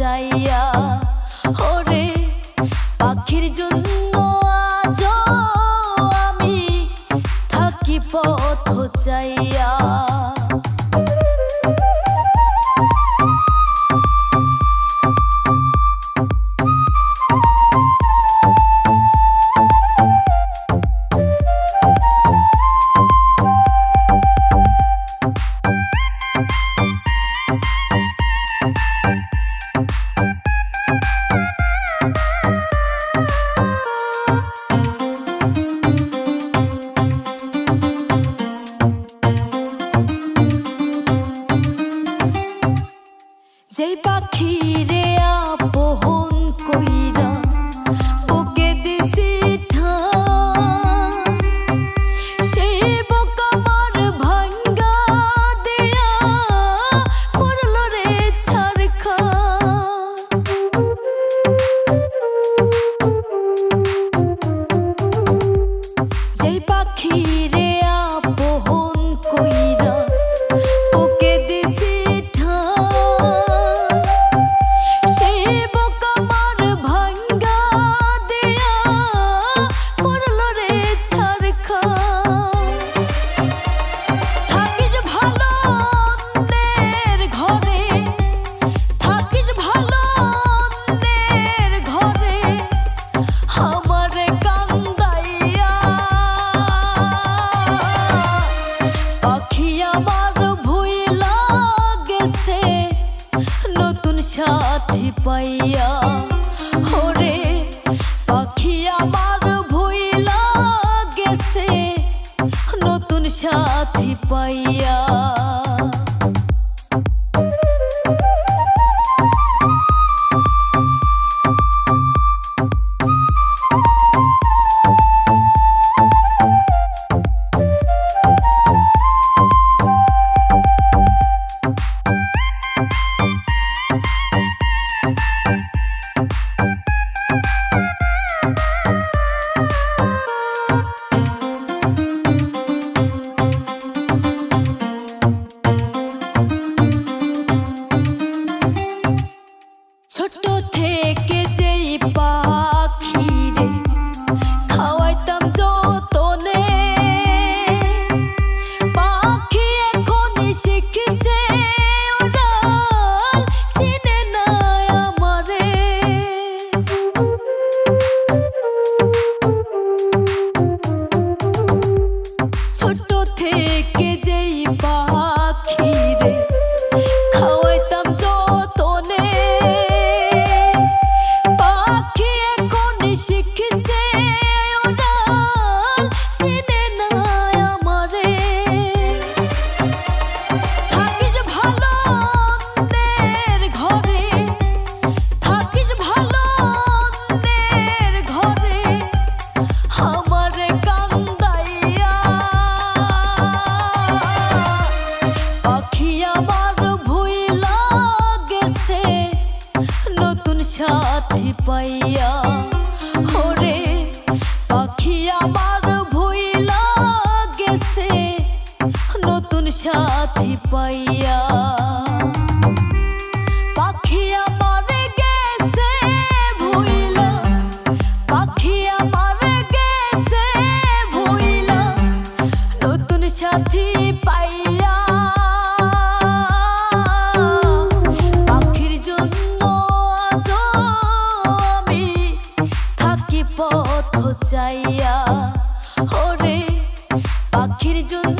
যাইয়া ওরে পাখির জন্য আজ আমি থাকি পথ চাইয়া। যেই পাখি রে আপন পাইয়া পাখি আমার ভুইলা গেছে নতুন সাথী পাইয়া। সাথী পাইয়া হরে পাখি আমার ভুইলা গেছে নতুন সাথী পাইয়া। গেছে গেছে নতুন সাথী যাইয়া হরে পাখির জন্য